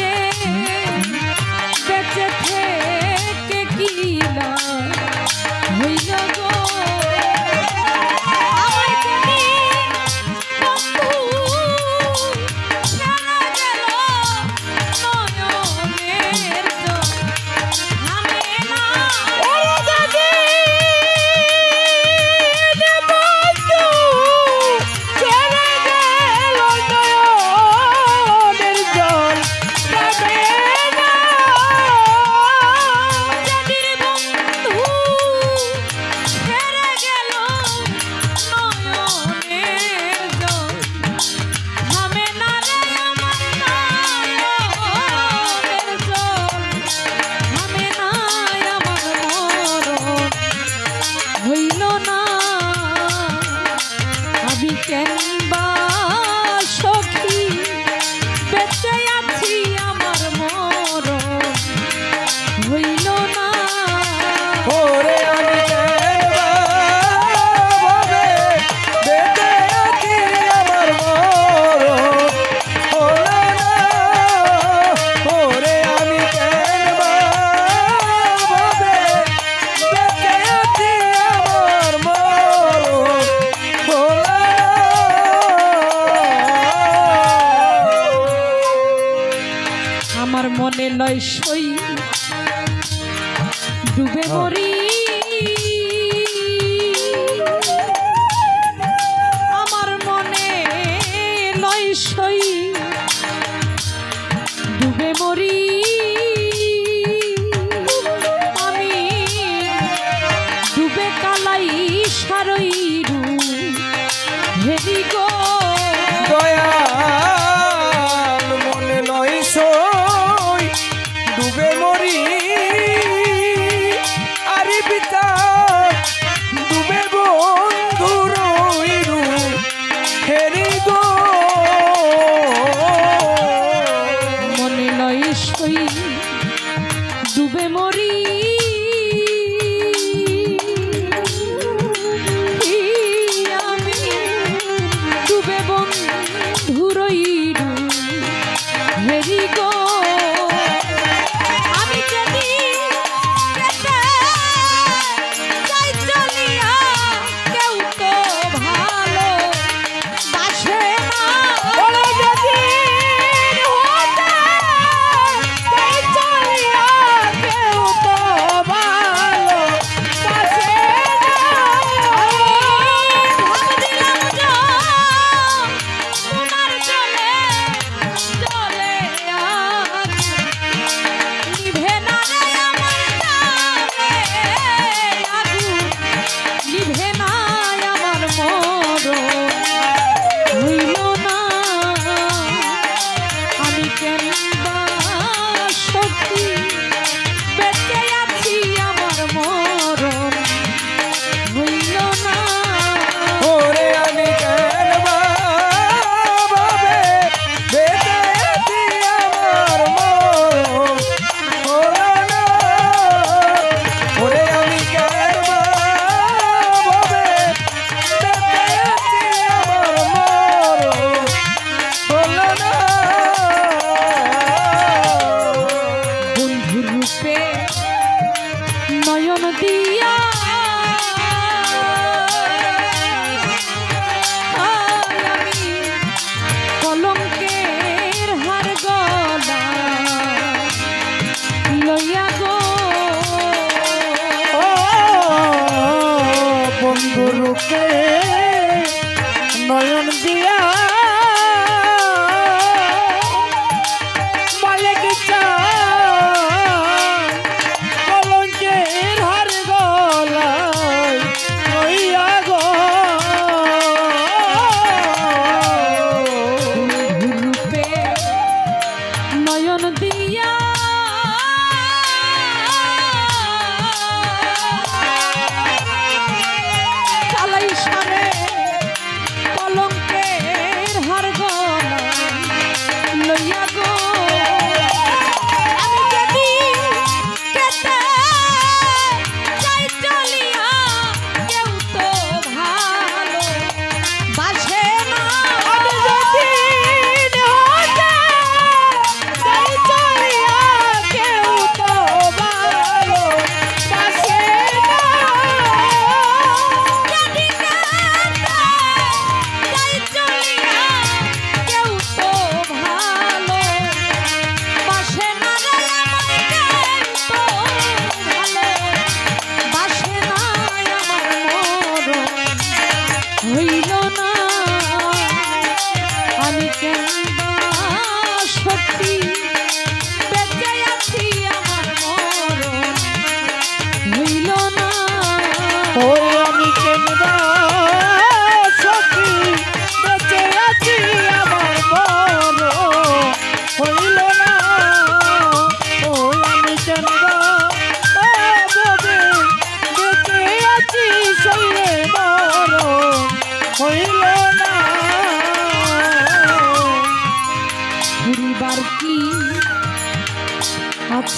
রে লয় সই। ডুবে মরি के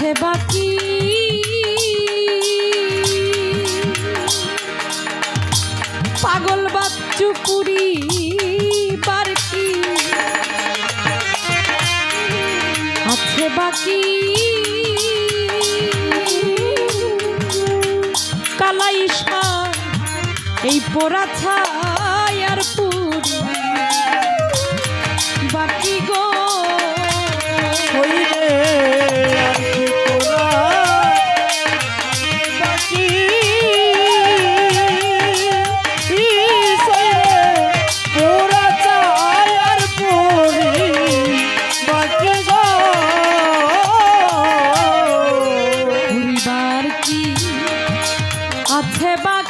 আছে বাকি। পাগল বাচ্চু পুরি বারকি আছে বাকি। এই পোড়া ছায়ার পুরি। বাকি গো আছে বাক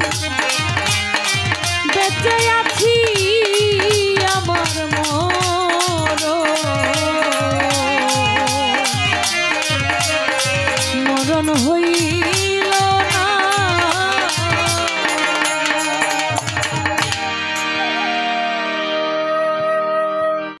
change.